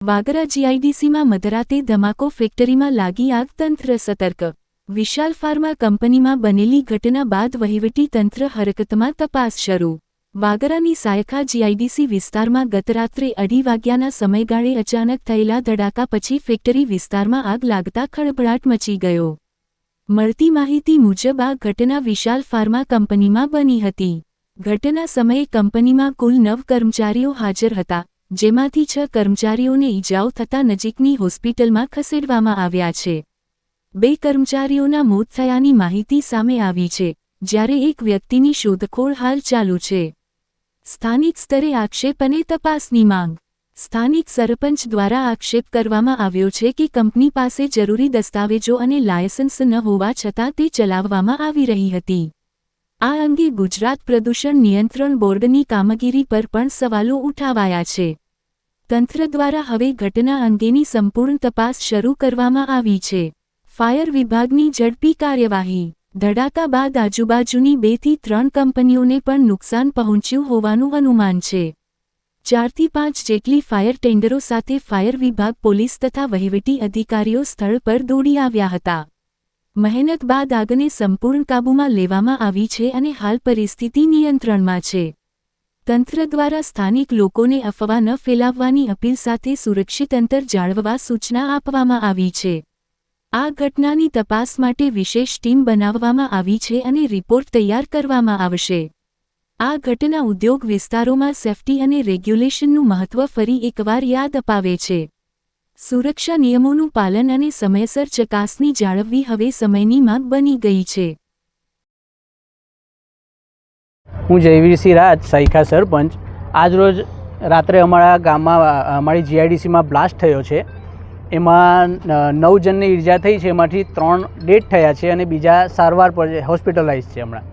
વાગરા જીઆઈડીસીમાં મધરાતે ધમાકો ફેક્ટરીમાં લાગી આગ, તંત્ર સતર્ક. વિશાલ ફાર્મા કંપનીમાં બનેલી ઘટના બાદ વહીવટી તંત્ર હરકતમાં તપાસ શરૂ. વાગરાની સાયખા જીઆઈડીસી વિસ્તારમાં ગતરાત્રે અઢી વાગ્યાના સમયગાળે અચાનક થયેલા ધડાકા પછી ફેક્ટરી વિસ્તારમાં આગ લાગતા ખળભળાટ મચી ગયો. મળતી માહિતી મુજબ આ ઘટના વિશાલ ફાર્મા કંપનીમાં બની હતી. ઘટના સમયે કંપનીમાં કુલ નવ કર્મચારીઓ હાજર હતા. જેમાંથી છ કર્મચારીઓને ઇજાઓ થતાં નજીકની હોસ્પિટલમાં ખસેડવામાં આવ્યા છે. બે કર્મચારીઓના મોત થયાની માહિતી સામે આવી છે, જ્યારે એક વ્યક્તિની શોધખોળ હાલ ચાલુ છે. સ્થાનિક સ્તરે આક્ષેપ અને તપાસની માંગ. સ્થાનિક સરપંચ દ્વારા આક્ષેપ કરવામાં આવ્યો છે કે કંપની પાસે જરૂરી દસ્તાવેજો અને લાયસન્સ ન હોવા છતાં તે ચલાવવામાં આવી રહી હતી. આ અંગે ગુજરાત પ્રદૂષણ નિયંત્રણ બોર્ડની કામગીરી પર પણ સવાલો ઉઠાવાયા છે. તંત્ર દ્વારા હવે ઘટના અંગેની સંપૂર્ણ તપાસ શરૂ કરવામાં આવી છે. ફાયર વિભાગની ઝડપી કાર્યવાહી. ધડાકા બાદ આજુબાજુની બેથી ત્રણ કંપનીઓને પણ નુકસાન પહોંચ્યું હોવાનું અનુમાન છે. ચારથી પાંચ જેટલી ફાયર ટેન્ડરો સાથે ફાયર વિભાગ પોલીસ તથા વહીવટી અધિકારીઓ સ્થળ પર દોડી આવ્યા હતા. મહેનત બાદ આગને સંપૂર્ણ કાબૂમાં લેવામાં આવી છે અને હાલ પરિસ્થિતિ નિયંત્રણમાં છે. તંત્ર દ્વારા સ્થાનિક લોકોને અફવા ન ફેલાવવાની અપીલ સાથે સુરક્ષિત અંતર જાળવવા સૂચના આપવામાં આવી છે. આ ઘટનાની તપાસ માટે વિશેષ ટીમ બનાવવામાં આવી છે અને રિપોર્ટ તૈયાર કરવામાં આવશે. આ ઘટના ઉદ્યોગ વિસ્તારોમાં સેફ્ટી અને રેગ્યુલેશનનું મહત્વ ફરી એકવાર યાદ અપાવે છે. સુરક્ષા નિયમોનું પાલન અને સમયસર ચકાસણી જાળવવી હવે સમયની માંગ બની ગઈ છે. હું જયવીરસિંહ રાજ સાઈખા સરપંચ. આજરોજ રાત્રે અમારા ગામમાં અમારી જીઆઈડીસીમાં બ્લાસ્ટ થયો છે. એમાં નવ જણને ઈજા થઈ છે એમાંથી ત્રણ ડેડ થયા છે અને બીજા સારવાર પર હોસ્પિટલાઇઝ છે હમણાં.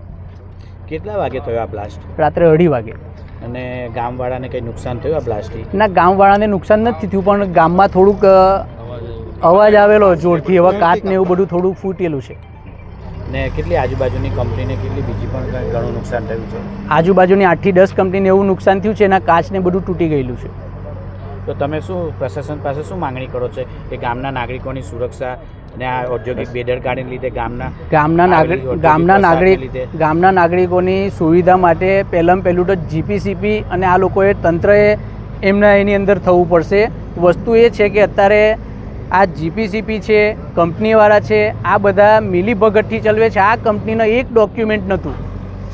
કેટલા વાગે થયો આ બ્લાસ્ટ? રાત્રે અઢી વાગે. અને ગામવાળાને કંઈ નુકસાન થયું આ બ્લાસ્ટથી? ના ગામવાળાને નુકસાન નથી થયું પણ ગામમાં થોડુંક અવાજ આવેલો જોરથી એવા કાચ ને એવું બધું થોડું ફૂટેલું છે. ને કેટલી આજુબાજુની કંપનીને કેટલી બીજી પણ ઘણું નુકસાન થયું છે? આજુબાજુની આઠથી દસ કંપનીને એવું નુકસાન થયું છે એના કાચને બધું તૂટી ગયેલું છે. તો તમે શું પ્રશાસન પાસે શું માંગણી કરો છો કે ગામના નાગરિકોની સુરક્ષા અને આ ઔદ્યોગિક બેદરકારીને લીધે ગામના ગામના નાગરિક ગામના નાગરિક. ગામના નાગરિકોની સુવિધા માટે પહેલાં પહેલું તો જીપીસીપી અને આ લોકોએ તંત્રએ એમના એની અંદર થવું પડશે. વસ્તુ એ છે કે અત્યારે આ જીપીસીપી છે કંપનીવાળા છે આ બધા મિલીભગતથી ચલવે છે. આ કંપનીનો એક ડોક્યુમેન્ટ નહોતું.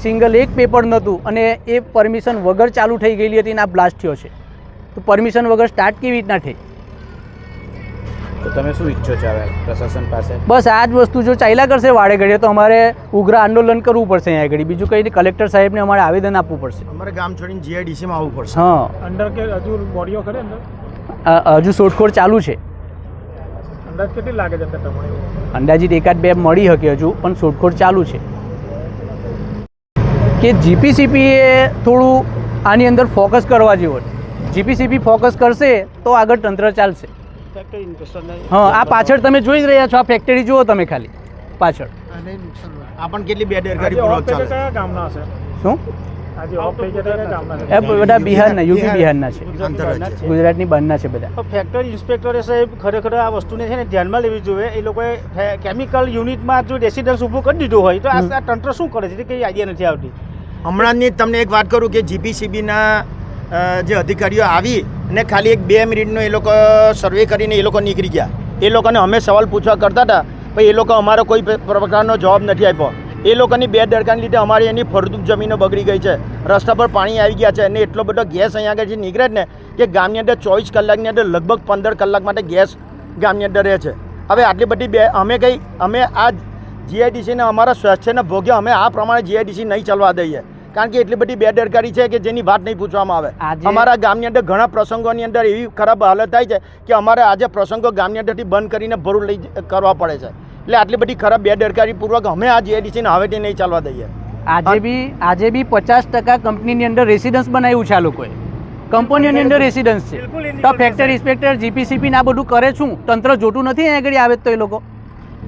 સિંગલ એક પેપર નહોતું અને એ પરમિશન વગર ચાલુ થઈ ગયેલી હતી અને આ બ્લાસ્ટ થયો છે. તો પરમિશન વગર સ્ટાર્ટ કેવી રીતના થઈ? તો તમે શું ઈચ્છો છો હવે પ્રશાસન પાસે? બસ આ જ વસ્તુ જો ચાલ્યા કરશે વાડે ઘડીએ તો અમારે ઉગ્ર આંદોલન કરવું પડશે અહીંયા ઘડી બીજું કંઈ કલેક્ટર સાહેબને અમારે આવેદન આપવું પડશે. અમારે ગામ છોડીને જીઆઈડીસીમાં આવવું પડશે. હા. અંડર કે હજુ બોડીઓ ખરી અંદર? આ હજુ શોધખોળ ચાલુ છે. અંદાજ કેટલી લાગે છે તમને અંદાજિત એકાદ બે મળી શકે હજુ પણ શોધખોળ ચાલુ છે. કે જીપીસીપીએ થોડું આની અંદર ફોકસ કરવા જેવું છે જીપીસીપી ફોકસ કરશે તો આગળ તંત્ર ચાલશે. હા આ પાછળ તમે જોઈ જ રહ્યા છો આ ફેક્ટરી જુઓ તમે ખાલી પાછળ. આ પણ કેટલી બેદરકારી પૂર્વક ચાલે શું? એ બધા બિહારના યુપી બિહારના છે. ગુજરાતની બહારના છે બધા. તો ફેક્ટરી ઇન્સ્પેક્ટરે સાહેબ ખરેખર આ વસ્તુને છે ને ધ્યાનમાં લેવી જોઈએ. એ લોકોએ કેમિકલ યુનિટમાં જો રેસિડન્સ ઊભું કરી દીધું હોય તો આ આ તંત્ર શું કરે છે? કંઈ આઈડિયા નથી આવતી. હમણાંની જ તમને એક વાત કરું કે જીપીસીબીના જે અધિકારીઓ આવી અને ખાલી એક બે મિનિટનો એ લોકો સર્વે કરીને એ લોકો નીકળી ગયા. એ લોકોને અમે સવાલ પૂછવા કરતા હતા પણ એ લોકો અમારો કોઈ પ્રકારનો જવાબ નથી આપ્યો. એ લોકોની બે દરકારને લીધે અમારી એની ફળદ્રુપ જમીનો બગડી ગઈ છે. રસ્તા પર પાણી આવી ગયા છે અને એટલો બધો ગેસ અહીંયા આગળ જે નીકળે જ ને કે ગામની અંદર ચોવીસ કલાકની અંદર લગભગ પંદર કલાક માટે ગેસ ગામની અંદર રહે છે. હવે આટલી બધી બે અમે કંઈ અમે આ જીઆઈડીસીને અમારા સ્વાસ્થ્યના ભોગ્ય અમે આ પ્રમાણે જીઆઈડીસી નહીં ચલવા દઈએ. કારણ કે એટલી બધી બેદરકારી છે કે જેની વાત નહીં પૂછવામાં આવે. અમારા ગામની અંદર ઘણા પ્રસંગોની અંદર એવી ખરાબ હાલત થાય છે કે અમારે આજે પ્રસંગો ગામની અંદરથી બંધ કરીને ભરું લઈ કરવા પડે છે. એટલે આટલી બધી ખરાબ બેદરકારીપૂર્વક અમે આ જીઆઈડીસીને હવેથી નહીં ચાલવા દઈએ. આજે બી આજે બી પચાસ ટકા કંપનીની અંદર રેસિડન્સ બનાવ્યું છે આ લોકોએ. કંપનીઓની અંદર રેસિડન્સ છે. તો ફેક્ટર ઇન્સ્પેક્ટર જીપીસીપી ને આ બધું કરે છું તંત્ર જોતું નથી અહીંયા આગળ આવે તો એ લોકો.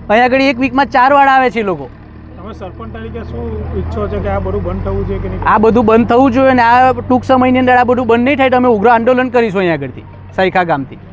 અહીંયા આગળ એક વીકમાં ચાર વાળ આવે છે એ લોકો. તમે સરપંચ તરીકે શું ઈચ્છો છો કે આ બધું બંધ થવું જોઈએ ને આ બધું બંધ થવું જોઈએ અને આ ટૂંક સમયની અંદર આ બધું બંધ નહીં થાય તો અમે ઉગ્ર આંદોલન કરીશું અહીંયા આગળથી સાઈખા ગામથી.